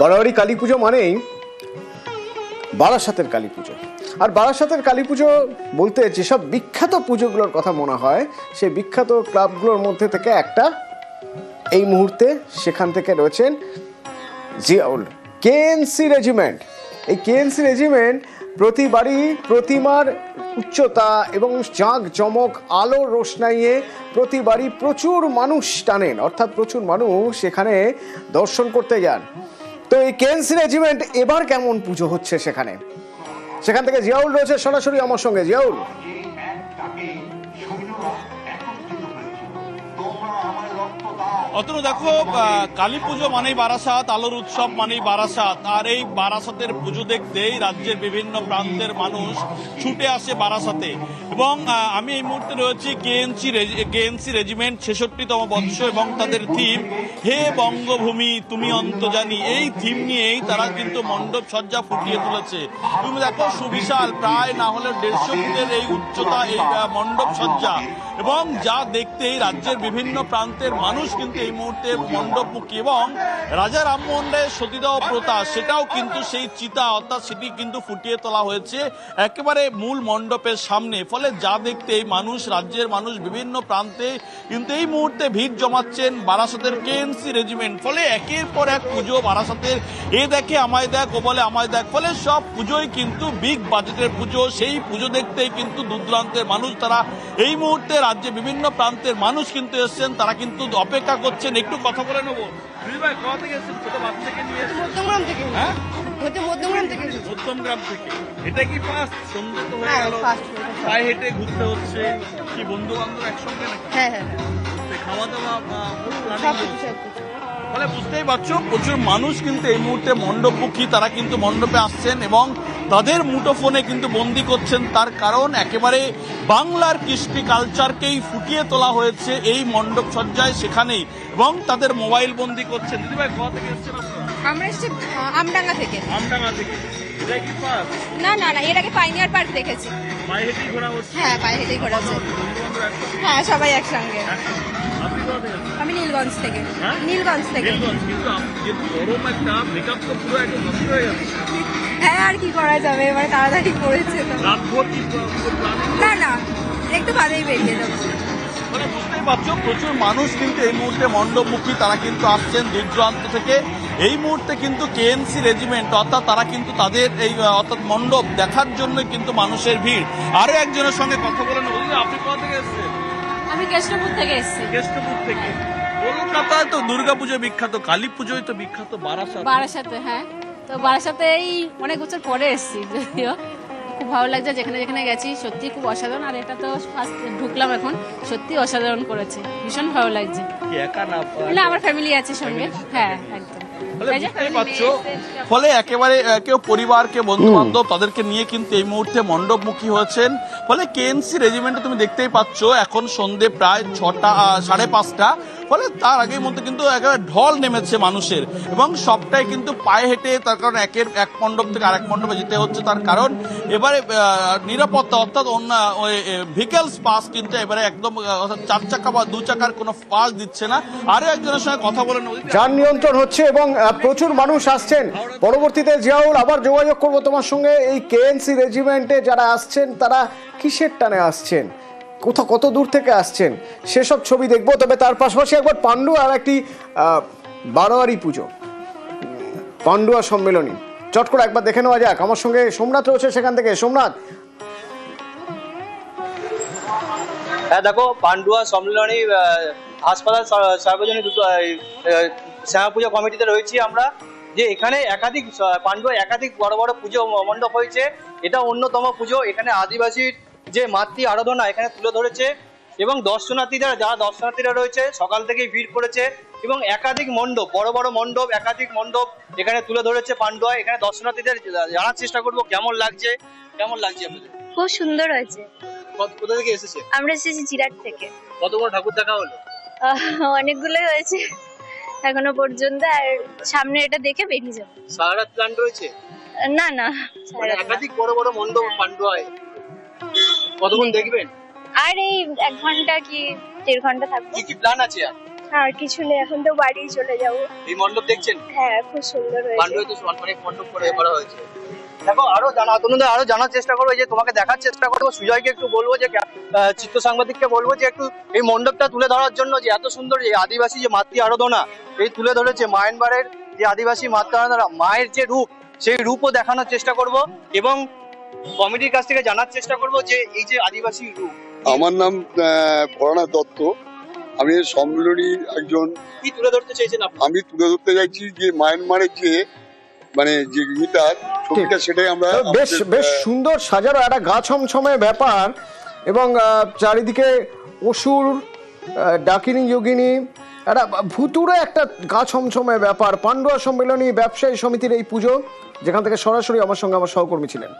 বারোয়ারি কালী পুজো মানেই বারাসাতের কালী পুজো। আর বারাসাতের কালী পুজো বলতে যেসব বিখ্যাত পুজোগুলোর কথা মনে হয়, সেই বিখ্যাত ক্লাবগুলোর মধ্যে থেকে একটা এই মুহূর্তে সেখান থেকে রয়েছেন জিয়াউল কেএনসি রেজিমেন্ট। এই কেএনসি রেজিমেন্ট প্রতিবারই প্রতিমার উচ্চতা এবং জাঁক জমক আলো রোশনাইয়ে প্রতিবারই প্রচুর মানুষ টানেন। অর্থাৎ প্রচুর মানুষ সেখানে দর্শন করতে যান। তো এই কেন্স রেজিমেন্ট এবার কেমন পুজো হচ্ছে সেখানে? সেখান থেকে জিয়াউল রয়েছে সরাসরি আমার সঙ্গে। জিয়াউল? অতনু, দেখো কালী পুজো মানেই বারাসাত, আলোর উৎসব মানেই বারাসাত। আর এই বারাসাতের পুজো দেখতেই রাজ্যের বিভিন্ন প্রান্তের মানুষ ছুটে আসে বারাসাতে। এবং আমি এই মুহূর্তে রয়েছি কেএনসি কেএনসি রেজিমেন্ট ছেষট্টিতম বৎস এবং তাদের থিম, হে বঙ্গভূমি, তুমি অন্ত জানি এই থিম নিয়েই তারা কিন্তু মণ্ডপ সজ্জা ফুটিয়ে তুলেছে। তুমি দেখো, সুবিশাল, প্রায় না হলে দেড়শো ফুটের এই উচ্চতা, এই মণ্ডপ সজ্জা। এবং যা দেখতেই রাজ্যের বিভিন্ন প্রান্তের মানুষ কিন্তু এই মুহূর্তে মণ্ডপমুখী এবং রাজা রামমোহন রায়ের সতীদাহ প্রথা, সেটাও কিন্তু সেই চিতা, অর্থাৎ সেটি কিন্তু ফুটিয়ে তোলা হয়েছে একেবারে মূল মণ্ডপের সামনে। ফলে যা দেখতে এই মানুষ, রাজ্যের মানুষ বিভিন্ন প্রান্তে কিন্তু এই মুহূর্তে ভিড় জমাচ্ছেন বারাসাতের কেএনসি রেজিমেন্ট ফলে একের পর এক পুজো বারাসাতের, এ দেখে আমায় দেখ, ও বলে আমায় দেখ। ফলে সব পুজোই কিন্তু বিগ বাজেটের পুজো, সেই পুজো দেখতেই কিন্তু দূর মানুষ, তারা এই মুহূর্তে রাজ্যে বিভিন্ন প্রান্তের মানুষ কিন্তু এসছেন, তারা কিন্তু অপেক্ষা করছেন একটু কথা বলে নেব। ভাই কোথা থেকে এসেছেন? ছোট বাচ্চাকে নিয়ে মধ্যমগ্রাম থেকে। হ্যাঁ? মধ্যমগ্রাম থেকে মধ্যমগ্রাম থেকে। এটা কি ফার্স্ট সন্ধ্যে তো হয়ে হ্যাঁ, গেল। পায়ে হেঁটে ঘুরতে হচ্ছে। কি বন্ধু বান্ধব একসঙ্গে নাকি? হ্যাঁ হ্যাঁ। খাওয়া দাওয়া সব কিছু বুঝতেই পারছ প্রচুর মানুষ কিন্তু এই মুহূর্তে মণ্ডপমুখী। তারা কিন্তু মণ্ডপে আসছেন এবং তাদের মুঠোফোনে কিন্তু বন্দি করছেন তার কারণ একেবারে বাংলার কৃষ্টি কালচারকেই ফুটিয়ে তোলা হয়েছে এই মণ্ডপ সজ্জায় সেখানেই। এবং তাদের মোবাইল বন্দি করছেন। দিদিভাই কোথা থেকে এসছেন আমরা এসেছি আমডাঙ্গা থেকে। আমডাঙ্গা থেকে। এটা কি পাস না না না এর আগে পাইনিয়ার পার্ক দেখেছি। পায়ে হেঁটেই ঘোরা হচ্ছে। হ্যাঁ পায়ে হেঁটেই হ্যাঁ সবাই একসঙ্গে? আমি নীলগঞ্জ থেকে। হ্যাঁ? নীলগঞ্জ থেকে। নীলগঞ্জ, কিন্তু গরম একটা মেকআপ তো পুরো একদম নষ্ট হয়ে যাচ্ছে হ্যাঁ আর কি করা যাবে? এবার তাড়াতাড়ি পড়েছে তো। না না একটু বাদেই বেরিয়ে যাব। মানে বুঝতেই পারছ প্রচুর মানুষ কিন্তু এই মুহূর্তে মণ্ডপমুখী তারা কিন্তু আসছেন দূর দূরান্ত থেকে। এই মুহূর্তে কিন্তু কেএনসি রেজিমেন্ট অর্থাৎ তারা কিন্তু তাদের এই অর্থাৎ মণ্ডপ দেখার জন্য কিন্তু মানুষের ভিড়। আরও একজনের সঙ্গে কথা বলে নেব। আপনি কোথা থেকে এসেছেন? আমি কেষ্টপুর থেকে এসেছি। কেষ্টপুর থেকে। কলকাতায় তো দুর্গাপুজো বিখ্যাত কালী পুজোই তো বিখ্যাত বারাসাত। বারাসাতে হ্যাঁ। তো বারাসাতে এই অনেক বছর পরে এসেছি যদিও। খুব ভালো লাগছে যেখানে যেখানে গেছি সত্যি খুব অসাধারণ। আর এটা তো ফার্স্ট ঢুকলাম এখন সত্যি অসাধারণ করেছে। ভীষণ ভালো লাগছে। না? আমার ফ্যামিলি আছে সঙ্গে। হ্যাঁ একদম। ফলে বুঝতেই পারছ ফলে একেবারে কেউ পরিবার কেউ বন্ধু বান্ধব তাদেরকে নিয়ে কিন্তু এই মুহূর্তে মণ্ডপমুখী হয়েছেন। ফলে কেএনসি রেজিমেন্টে তুমি দেখতেই পাচ্ছ এখন সন্ধে প্রায় ছটা সাড়ে পাঁচটা। ফলে তার আগের মধ্যে কিন্তু একেবারে ঢল নেমেছে মানুষের। এবং সবটাই কিন্তু পায়ে হেঁটে তার কারণ একের এক মণ্ডপ থেকে আরেক মণ্ডপে যেতে হচ্ছে তার কারণ। এবারে নিরাপত্তা অর্থাৎ অন্য ভেহিকেলস পাস কিন্তু এবারে একদম অর্থাৎ চার চাকা বা দু চাকার কোনো পাস দিচ্ছে না। আরও একজনের সঙ্গে কথা বলে যান নিয়ন্ত্রণ হচ্ছে এবং প্রচুর মানুষ আসছেন। পরবর্তীতে জিয়াউল, আবার যোগাযোগ করব তোমার সঙ্গে। এই কেএনসি রেজিমেন্টে যারা আসছেন, তারা কিসের টানে আসছেন? কোথাও কত দূর থেকে আসছেন? সেসব ছবি দেখব। তবে তার পাশাপাশি একবার পাণ্ডু আর একটি বারোয়ারি পুজো। পান্ডুয়া সম্মেলনী। চট করে একবার দেখে নেওয়া যাক। আমার সঙ্গে সোমনাথ রয়েছে সেখান থেকে। সোমনাথ। হ্যাঁ দেখো পান্ডুয়া সম্মেলনী হাসপাতাল সার্বজনীন শ্যামা পুজো কমিটিতে রয়েছি আমরা যে এখানে একাধিক পান্ডুয়া একাধিক বড় বড় পুজো মণ্ডপ হয়েছে। এটা অন্যতম পুজো এখানে আদিবাসীর যে মাতৃ আরাধনা এখানে তুলে ধরেছে এবং দর্শনার্থীরা যারা দর্শনার্থীরা রয়েছে সকাল থেকেই ভিড় করেছে এবং একাধিক মণ্ডপ বড় বড় মণ্ডপ একাধিক মণ্ডপ এখানে তুলে ধরেছে পান্ডুয়া এখানে দর্শনার্থীদের জানার চেষ্টা করব কেমন লাগছে কেমন লাগছে আপনাদের? খুব সুন্দর হয়েছে। কোথা থেকে এসেছে? আমরা এসেছি জিরাট থেকে। কত বড় ঠাকুর দেখা হলো? অনেকগুলোই হয়েছে। এখনও পর্যন্ত আর সামনে এটা দেখে বেরিয়ে যাব। সারারাত প্ল্যান রয়েছে? না না মানে একাধিক বড় বড় মণ্ডপ হয় কতক্ষণ দেখবেন? আর এই এক ঘণ্টা কি দেড় ঘণ্টা থাকব? কি কি প্ল্যান আছে আর? আর কিছু নেই এখন তো বাড়ি চলে যাব। এই মণ্ডপ দেখছেন? হ্যাঁ খুব সুন্দর হয়েছে। পান্ডু তো অনেক মণ্ডপ করে করা হয়েছে। দেখো আরও জানা তোমাদের আরও জানার চেষ্টা করব এই যে তোমাকে দেখার চেষ্টা করব সুজয়কে একটু বলব যে চিত্র সাংবাদিককে বলব যে একটু এই মণ্ডপটা তুলে ধরার জন্য যে এত সুন্দর এই আদিবাসী যে মাতৃ আরাধনা এই তুলে ধরেছে মায়ানবারের যে আদিবাসী মাতৃ আরাধনা মায়ের যে রূপ সেই রূপও দেখানোর চেষ্টা করব এবং কমিটির কাছ থেকে জানার চেষ্টা করব যে এই যে আদিবাসী রূপ। আমার নাম ভরনাথ দত্ত। আমি এই একজন। কি তুলে ধরতে আপনি? আমি তুলে ধরতে চাইছি যে মায়ানমারের যে মানে যে গীতার ছবিটা সেটাই আমরা বেশ বেশ সুন্দর সাজানো একটা গা ছমছমে ব্যাপার। এবং চারিদিকে অসুর ডাকিনী যোগিনী একটা ভুতুরে একটা গা ছমছমে ব্যাপার। পান্ডুয়া সম্মেলনী ব্যবসায়ী সমিতির এই পুজো যেখান থেকে সরাসরি আমার সঙ্গে আমার সহকর্মী ছিলেন।